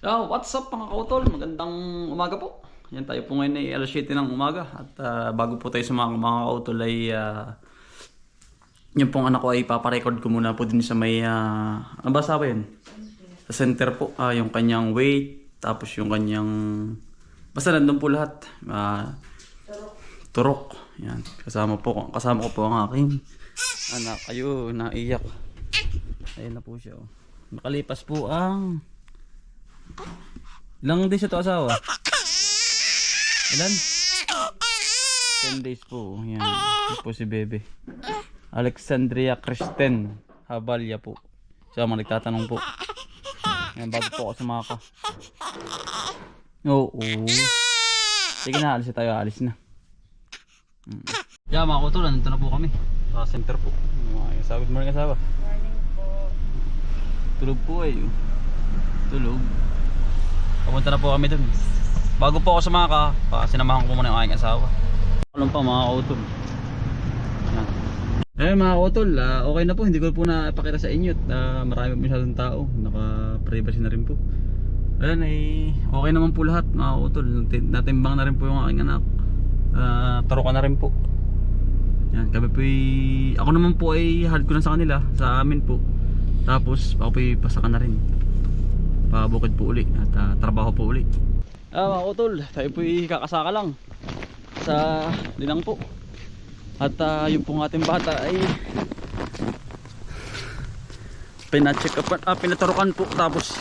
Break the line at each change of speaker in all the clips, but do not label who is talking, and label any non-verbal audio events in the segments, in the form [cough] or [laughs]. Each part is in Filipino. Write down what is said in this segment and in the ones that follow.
Yeah, what's up mga kautol? Magandang umaga po. Yan tayo po ngayon ay alas 7 ng umaga. At ah, bago po tayo sa mga, mga kautol ay ah, yung pong anak ko ay paparecord ko muna po din sa may... Uh, ano ba sabi yun? Sa center po. ah, yung kanyang weight. Tapos yung kanyang... Basta nandun po lahat. Ah, turok. Yan. Kasama po kasama ko po ang aking anak. Ayun, naiyak. Ayun na po siya. Oh. Nakalipas po ang Ilang days ito asawa? Ilan? 10 days po. Yan. Ito po si Bebe. Alexandria Kristen Habalya po. Siya mga nagtatanong po. Yan, bago po ako sumaka. Oo. Sige na, alis na tayo. Alis na. Mm. Yeah, mga kutulan, nandito na po kami. Sa center po. Mga sabi mo rin asawa.
Morning po.
Tulog po eh. Tulog. Pumunta na po kami dun. Bago po ako sumaka, pa sinamahan ko muna yung aking asawa. Alam pa mga kautol. Eh mga kautol, ah, okay na po. Hindi ko po na ipakita sa inyo. at, ah, marami po masyadong tao. Naka-privacy na rin po. Ayan eh, okay naman po lahat mga kautol. Nati- Natimbang na rin po yung aking anak. Uh, tarukan na rin po. Yan, kami po ay- ako naman po ay hard ko na sa kanila, sa amin po. Tapos ako po ay pasakan na rin. Pabukid po uli at ah, trabaho po uli. Ah, mga utol, tayo po ay kakasaka lang sa linang po. At ah, yung pong ating bata ay pina-check up, ah, pinaturukan po tapos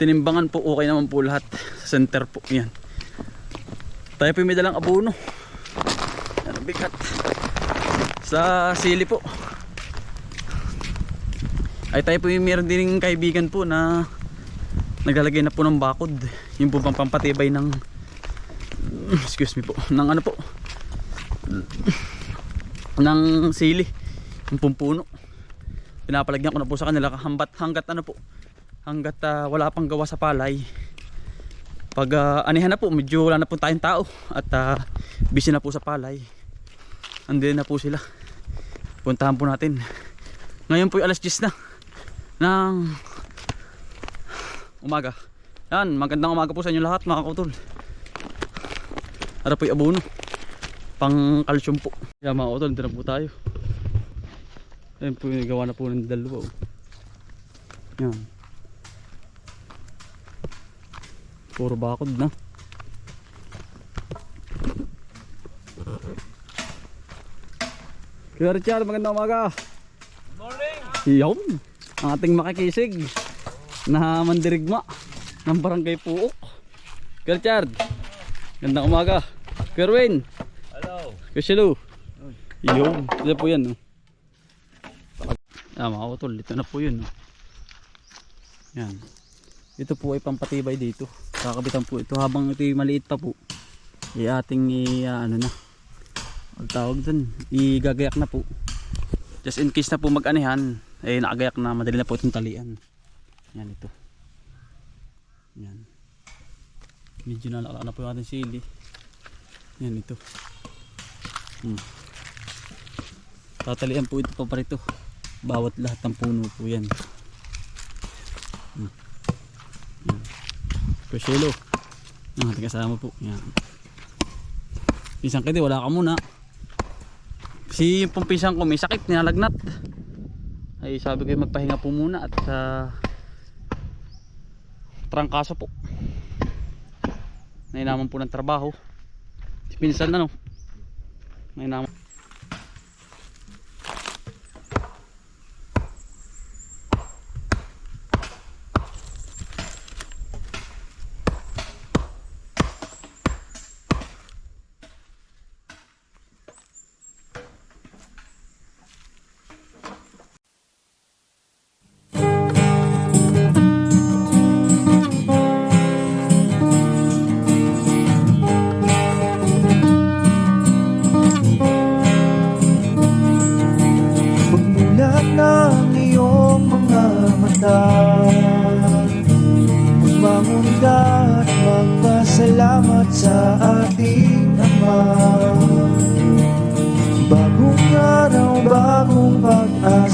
tinimbangan po okay naman po lahat sa center po yan tayo po may dalang abono yan bigat sa sili po ay tayo po yung meron din kaibigan po na naglalagay na po ng bakod. Yung po pampatibay ng excuse me po ng ano po? Ng sili. Yung pumpuno pinapalagyan ko na po sa kanila. Hanggat hanggat ano po? Hanggat ah, wala pang gawa sa palay. Pag ah, anihan na po medyo wala na po tayong tao. At ah, busy na po sa palay. Andin na po sila. Puntahan po natin. Ngayon po yung alas 10 na ng umaga yan magandang umaga po sa inyo lahat mga kautol Ara po yung abono pang calcium po yan mga kautol dito na po tayo yan po yung gawa na po ng dalawa oh. yan puro bakod na Kuya Richard, magandang umaga. Morning. Yun. Ang ating makikisig na mandirigma ng barangay Puok. Kuya Richard, magandang umaga. Kuya Erwin,
Hello.
Kuya Shilu. Yun. Ito po yan. Oh. Ah, mga utol, ito na po yun. Oh. Yan. Ito po ay pampatibay dito. Kakabitan po ito habang ito ay maliit pa po. I ating i ah, ano na. Ang tawag dun, igagayak na po. Just in case na po mag-anihan, eh nakagayak na madali na po itong talian. Yan ito. Yan. Medyo nalala na po yung ating sili. Yan ito. Hmm. Tatalian po ito pa pa rito. Bawat lahat ng puno po yan. Hmm. Yan. Kusyelo. Ang ating kasama po. Yan. Pisang kiti, wala ka muna. Si yung pong pisang ko may sakit, ninalagnat. Ay sabi ko magpahinga po muna at uh, trangkaso po. Nainaman po ng trabaho. Si pinsan na no. Nainaman.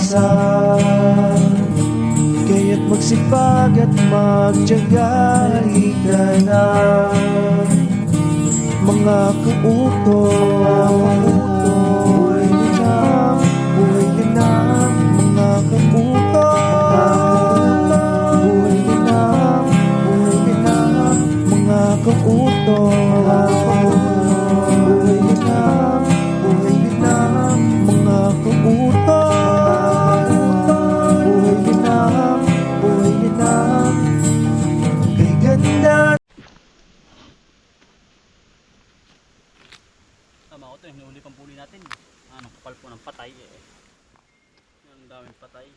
Pag-asa Kaya't Magsipag at magtyaga Halika na. Mga Buhay
Tama ko to, yung nahuli pang puli natin. Ano, kapal po ng patay eh. Ang daming patay.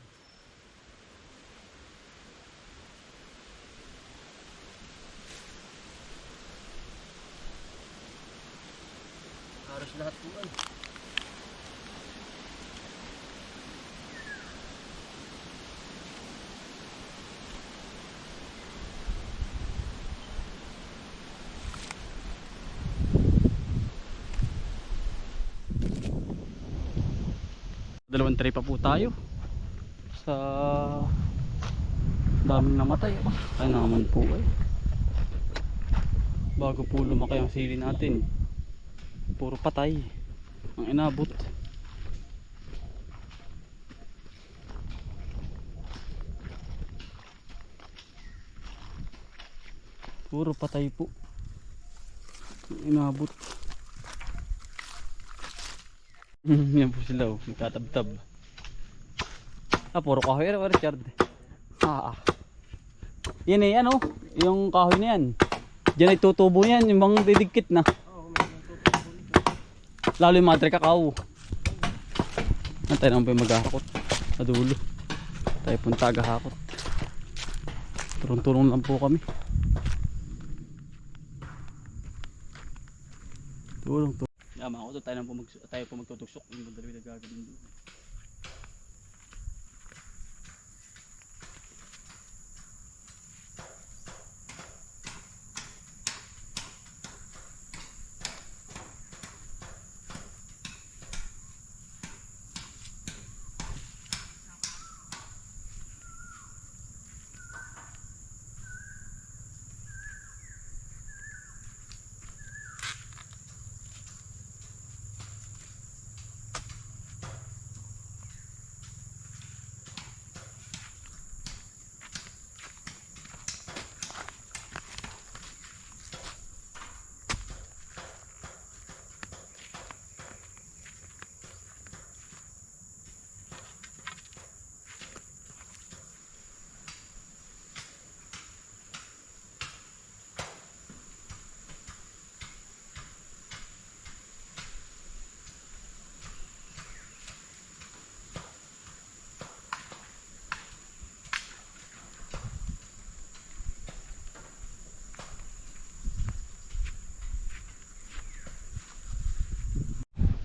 Halos lahat po ay. Dalawang tray pa po tayo. Sa daming namatay. Ay naman po ay. Bago po lumaki ang sili natin. Puro patay. Ang inabot. Puro patay po. Ang inabot. [laughs] Yan po sila oh, nagtatabtab. Ah, puro kahoy rin, Richard. Ah, ah. Yan eh, ano, yung kahoy na yan. Diyan ay tutubo yan, yung mga didikit na. Lalo yung madre kakao. Antay naman pa yung maghahakot sa dulo. Tayo pong tagahakot. Turong-turong lang po kami. Tulong to. Yama to, tayo, tayo po magtutuksok. Yung dalawi na gagawin doon.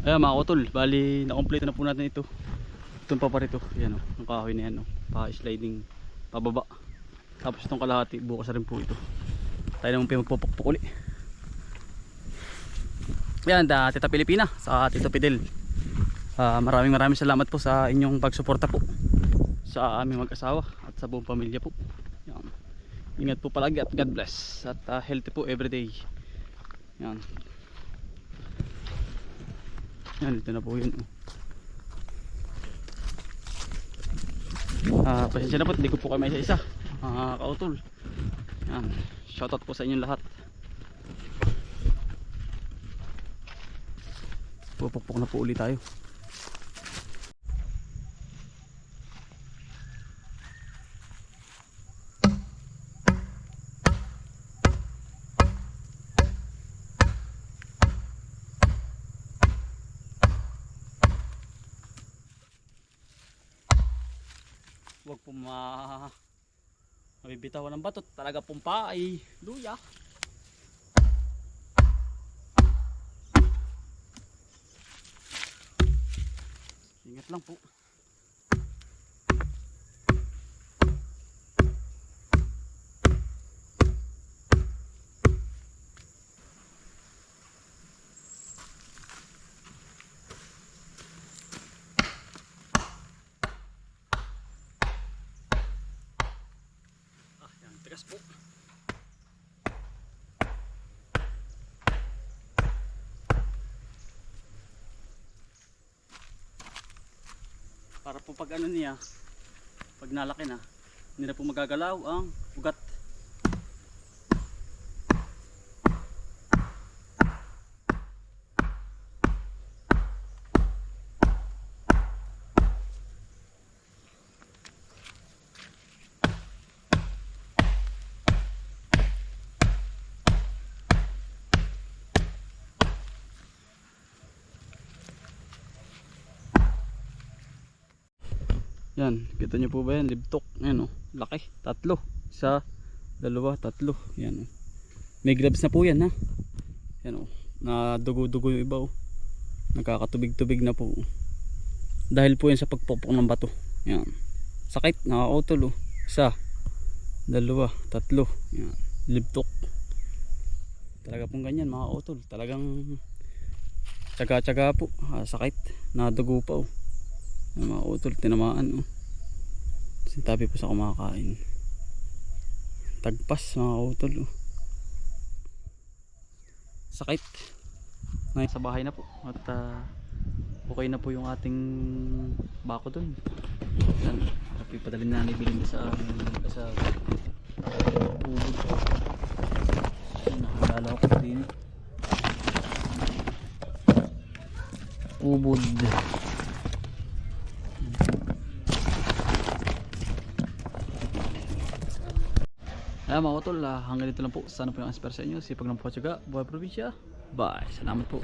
Ayan mga kotol, bali na-complete na po natin ito. Itong pa pa rito, yan o, yung kahoy na yan o, pa-sliding pababa. Tapos itong kalahati, bukas rin po ito. Tayo naman po magpupukpuk uli. Yan, da, Tita Pilipina, sa Tito Fidel. Ah, maraming maraming salamat po sa inyong pagsuporta po sa aming mag-asawa at sa buong pamilya po. Yan. Ingat po palagi at God bless at ah, healthy po everyday. Yan. Yan, ito na po yun. Ah, pasensya na po, hindi ko po kayo may isa-isa. Ah, kautol. Yan, shoutout po sa inyong lahat. Pupukpok na po ulit tayo. Huwag po ma mabibitawan ng batot. Talaga pumpa ay luya. Ingat lang po. Po. Para po pag ano niya, pag nalaki na, hindi na po magagalaw ang ugat. Yan, kita nyo po ba yan? Libtok. Yan o, laki. Tatlo. Isa, dalawa, tatlo. Yan o. May gloves na po yan ha. Yan o. Nadugo-dugo yung iba o. Nakakatubig-tubig na po. Dahil po yan sa pagpupok ng bato. Yan. Sakit, nakakautol o. Isa, dalawa, tatlo. Yan. Libtok. Talaga pong ganyan mga. Talagang tsaga-tsaga po. Ah, sakit. Nadugo pa o. Yung mga tinamaan oh. Sintabi po sa kumakain. Tagpas mga utol oh. Sakit. Ngayon sa bahay na po. At ah, okay na po yung ating bako dun. Yan. Ipadalin na namin sa sa ubod. Yan, Nakalala ko din. Ubod. Ayan mga utol, ah, hanggang dito lang po. Sana po yung inspire sa inyo. Sipag ng po tsaga, buhay probinsya. Bye. Salamat po.